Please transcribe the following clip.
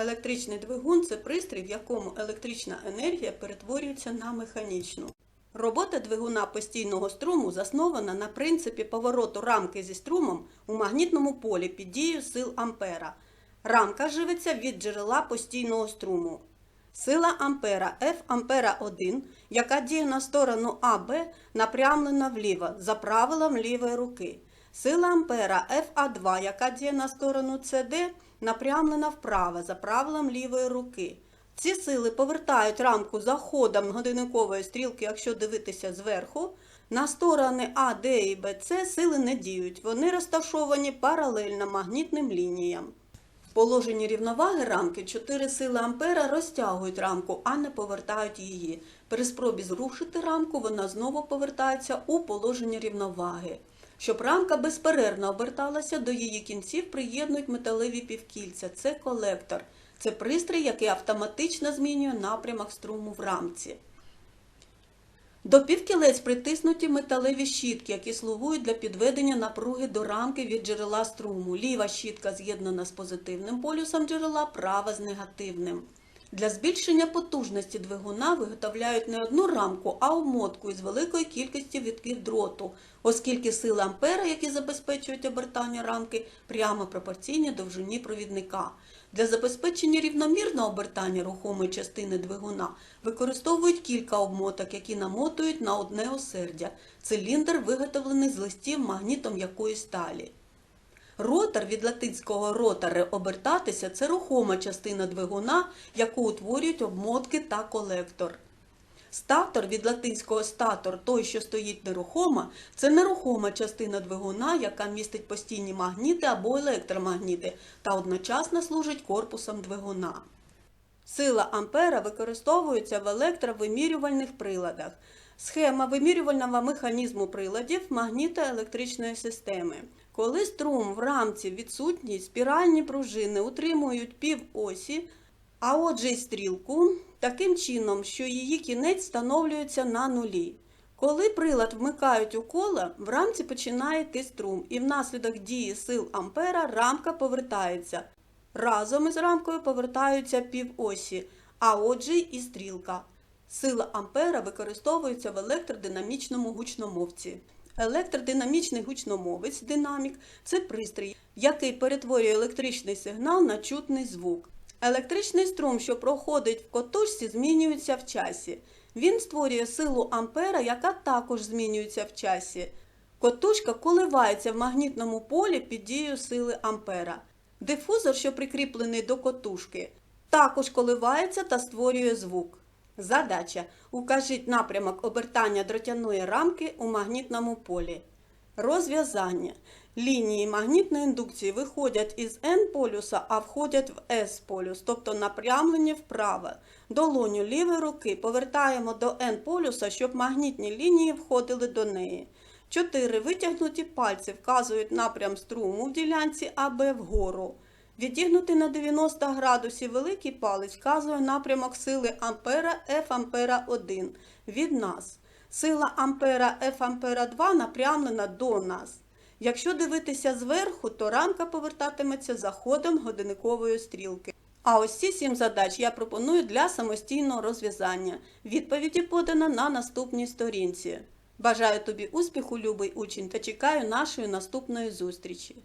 Електричний двигун це пристрій, в якому електрична енергія перетворюється на механічну. Робота двигуна постійного струму заснована на принципі повороту рамки зі струмом у магнітному полі під дією сил Ампера. Рамка живиться від джерела постійного струму. Сила Ампера F Ампера 1, яка діє на сторону АБ, напрямлена вліво за правилом лівої руки. Сила Ампера FA2, яка діє на сторону CD, напрямлена вправо за правилом лівої руки. Ці сили повертають рамку за ходом годинникової стрілки, якщо дивитися зверху. На сторони А, і БЦ сили не діють, вони розташовані паралельно магнітним лініям. В положенні рівноваги рамки чотири сили ампера розтягують рамку, а не повертають її. При спробі зрушити рамку вона знову повертається у положення рівноваги. Щоб рамка безперервно оберталася, до її кінців приєднують металеві півкільця. Це колектор. Це пристрій, який автоматично змінює напрямок струму в рамці. До півкілець притиснуті металеві щітки, які слугують для підведення напруги до рамки від джерела струму. Ліва щітка з'єднана з позитивним полюсом джерела, права з негативним. Для збільшення потужності двигуна виготовляють не одну рамку, а обмотку із великої кількості вітків дроту, оскільки сили ампера, які забезпечують обертання рамки, прямо пропорційні довжині провідника. Для забезпечення рівномірного обертання рухомої частини двигуна використовують кілька обмоток, які намотують на одне осердя. Циліндр виготовлений з листів магнітом якоїсь сталі. Ротор від латинського ротаре обертатися це рухома частина двигуна, яку утворюють обмотки та колектор. Статор від латинського статор, той, що стоїть нерухомо, це нерухома частина двигуна, яка містить постійні магніти або електромагніти та одночасно служить корпусом двигуна. Сила ампера використовується в електровимірювальних приладах. Схема вимірювального механізму приладів магнітоелектричної системи. Коли струм в рамці відсутній, спіральні пружини утримують півосі, а отже й стрілку, таким чином, що її кінець встановлюється на нулі. Коли прилад вмикають у коло, в рамці починає йти струм, і внаслідок дії сил ампера рамка повертається. Разом із рамкою повертаються півосі, а отже і стрілка. Сила ампера використовується в електродинамічному гучномовці. Електродинамічний гучномовець динамік це пристрій, який перетворює електричний сигнал на чутний звук. Електричний струм, що проходить в котушці, змінюється в часі. Він створює силу ампера, яка також змінюється в часі. Котушка коливається в магнітному полі під дією сили ампера. Дифузор, що прикріплений до котушки, також коливається та створює звук. Задача. Укажіть напрямок обертання дротяної рамки у магнітному полі. Розв'язання. Лінії магнітної індукції виходять із N полюса, а входять в S полюс, тобто напрямлені вправо. Долоню лівої руки повертаємо до N полюса, щоб магнітні лінії входили до неї. 4. Витягнуті пальці вказують напрям струму в ділянці АБ вгору. Відігнутий на 90 градусів великий палець вказує напрямок сили ампера F ампера 1 від нас. Сила ампера F ампера 2 напрямлена до нас. Якщо дивитися зверху, то рамка повертатиметься за ходом годинникової стрілки. А ось ці сім задач я пропоную для самостійного розв'язання. Відповіді подано на наступній сторінці. Бажаю тобі успіху, любий учень, та чекаю нашої наступної зустрічі.